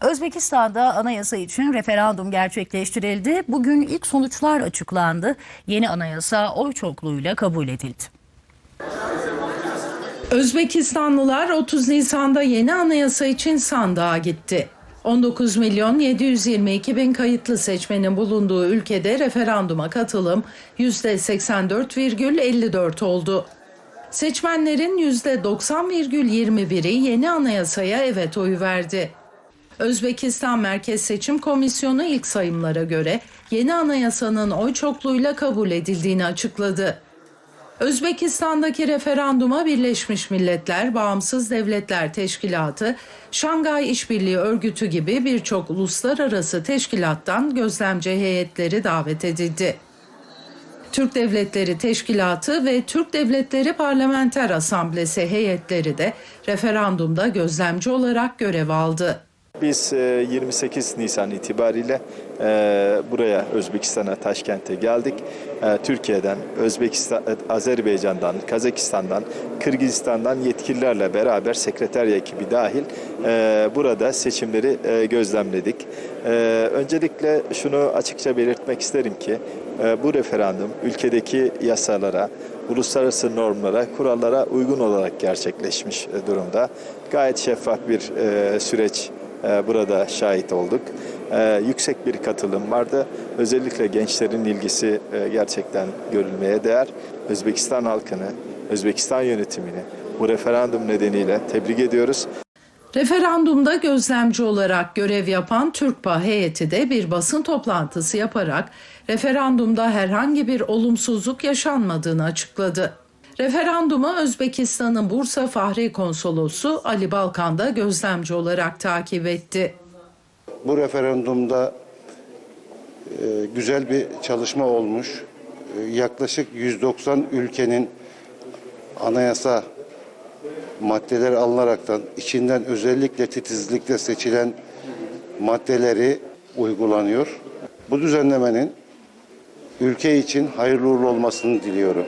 Özbekistan'da anayasa için referandum gerçekleştirildi. Bugün ilk sonuçlar açıklandı. Yeni anayasa oy çokluğuyla kabul edildi. Özbekistanlılar 30 Nisan'da yeni anayasa için sandığa gitti. 19 milyon 722 bin kayıtlı seçmenin bulunduğu ülkede referanduma katılım %84,54 oldu. Seçmenlerin %90,21'i yeni anayasaya evet oyu verdi. Özbekistan Merkez Seçim Komisyonu ilk sayımlara göre yeni anayasanın oy çokluğuyla kabul edildiğini açıkladı. Özbekistan'daki referanduma Birleşmiş Milletler, Bağımsız Devletler Teşkilatı, Şangay İşbirliği Örgütü gibi birçok uluslararası teşkilattan gözlemci heyetleri davet edildi. Türk Devletleri Teşkilatı ve Türk Devletleri Parlamenter Asamblesi heyetleri de referandumda gözlemci olarak görev aldı. Biz e, 28 Nisan itibariyle e, buraya Özbekistan'a, Taşkent'e geldik. E, Türkiye'den, Özbekistan, e, Azerbaycan'dan, Kazakistan'dan, Kırgızistan'dan yetkililerle beraber sekreterya ekibi dahil e, burada seçimleri e, gözlemledik. E, Öncelikle şunu açıkça belirtmek isterim ki e, bu referandum ülkedeki yasalara, uluslararası normlara, kurallara uygun olarak gerçekleşmiş e, durumda. Gayet şeffaf bir e, süreç e, burada şahit olduk. E, Yüksek bir katılım vardı. Özellikle gençlerin ilgisi e, gerçekten görülmeye değer. Özbekistan halkını, Özbekistan yönetimini bu referandum nedeniyle tebrik ediyoruz. Referandumda gözlemci olarak görev yapan Türkpa heyeti de bir basın toplantısı yaparak referandumda herhangi bir olumsuzluk yaşanmadığını açıkladı. Referandumu Özbekistan'ın Bursa Fahri Konsolosu Ali Balkan da gözlemci olarak takip etti. Bu referandumda e, güzel bir çalışma olmuş. E, yaklaşık 190 ülkenin anayasa maddeleri alınaraktan içinden özellikle titizlikle seçilen maddeleri uygulanıyor. Bu düzenlemenin ülke için hayırlı uğurlu olmasını diliyorum.